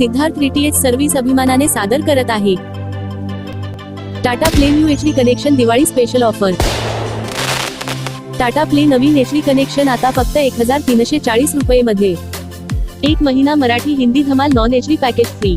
Siddharth रिटीएच service अभिमानाने सादर करत आहे. Tata play new H D connection Diwali special offer Tata play नवीन एच डी कनेक्शन आता फक्त एक हजार तीनशे चाळीस रुपये मध्ये एक महिना मराठी हिंदी धमाल non H D package free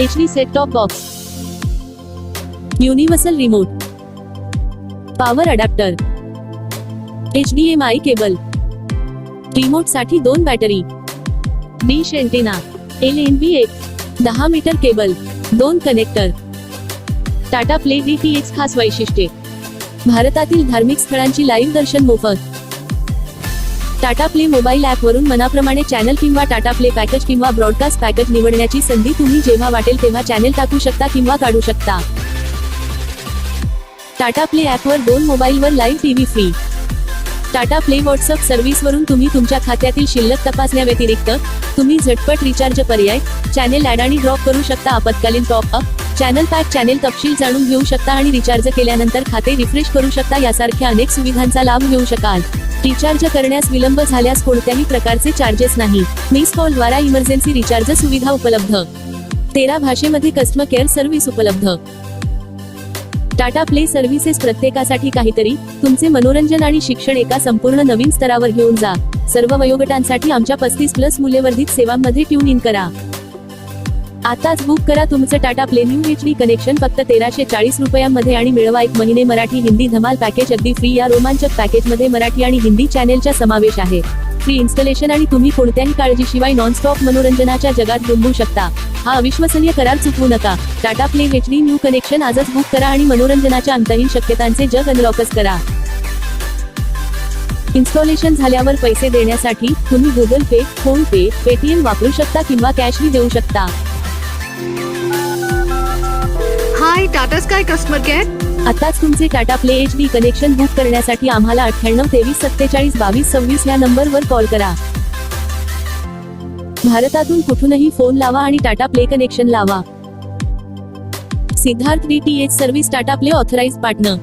H D set top box universal remote power adapter H D M I cable रिमोटसाठी दोन battery dish antenna L N B एक. दहा मीटर केबल दोन connector Tata play D T X खास वैशिष्ट्ये. भारतातील धार्मिक स्थळांची live दर्शन मोफत. टाटा प्ले मोबाईल ॲपवरून मनाप्रमाणे चॅनल किंवा टाटा प्ले पॅकेज किंवा ब्रॉडकास्ट पॅकेज निवडण्याची संधी तुम्ही जेव्हा वाटेल तेव्हा चॅनेल टाकू शकता किंवा काढू शकता. टाटा प्ले ॲपवर दोन मोबाईलवर live TV free Tata play WhatsApp सर्व्हिसवरून तुम्ही तुमच्या खात्यातील शिल्लक तपासण्याव्यतिरिक्त तुम्ही झटपट रिचार्ज पर्याय चॅनेल ऍड आणि ड्रॉप करू शकता आपत्कालीन top up channel pack channel तपशील जाणून घेऊ शकता आणि रिचार्ज केल्यानंतर खाते रिफ्रेश करू शकता यासारख्या अनेक सुविधांचा लाभ घेऊ शकाल. रिचार्ज करण्यास विलंब झाल्यास कोणत्याही प्रकारचे चार्जेस नाही. मिस कॉल द्वारा इमर्जन्सी रिचार्ज सुविधा उपलब्ध. तेरा भाषेमध्ये कस्टमर केअर सर्व्हिस उपलब्ध. टाटा प्ले सर्व्हिसेस प्रत्येकासाठी काहीतरी. तुमचे मनोरंजन आणि शिक्षण एका संपूर्ण नवीन स्तरावर घेऊन जा. सर्व वयोगटांसाठी आमच्या पस्तीस प्लस मूल्यवर्धित सेवांमध्ये ट्यून इन करा. आताच बुक करा तुमचं Tata play new H D connection फक्त तेराशे चाळीस रुपयांमध्ये आणि मिळवा एक महिने मराठी हिंदी धमाल पॅकेज अगदी फ्री या रोमांचक पॅकेजमध्ये मराठी आणि हिंदी चॅनेलचा समावेश आहे. फ्री इन्स्टॉलेशन आणि तुम्ही कोणत्याही काळजीशिवाय नॉनस्टॉप मनोरंजनाच्या जगात गुंबू शकता. हा अविश्वसनीय करार चुकवू नका. Tata play H D new connection आजच बुक करा आणि मनोरंजनाच्या अंतहीन शक्यतांचे जग अनलॉकच करा. इन्स्टॉलेशन झाल्यावर पैसे देण्यासाठी तुम्ही Google pay phone pay Paytm वापरू शकता किंवा कॅशही देऊ शकता. Hi Tata sky customer care आताच तुमचे Tata play H D connection book करण्यासाठी आम्हाला अठ्ठ्याण्णव तेवीस सत्तेचाळीस बावीस सव्वीस या नंबरवर कॉल करा. भारतातून कुठूनही फोन लावा आणि टाटा प्ले कनेक्शन लावा. Siddharth D T H service Tata play authorise partner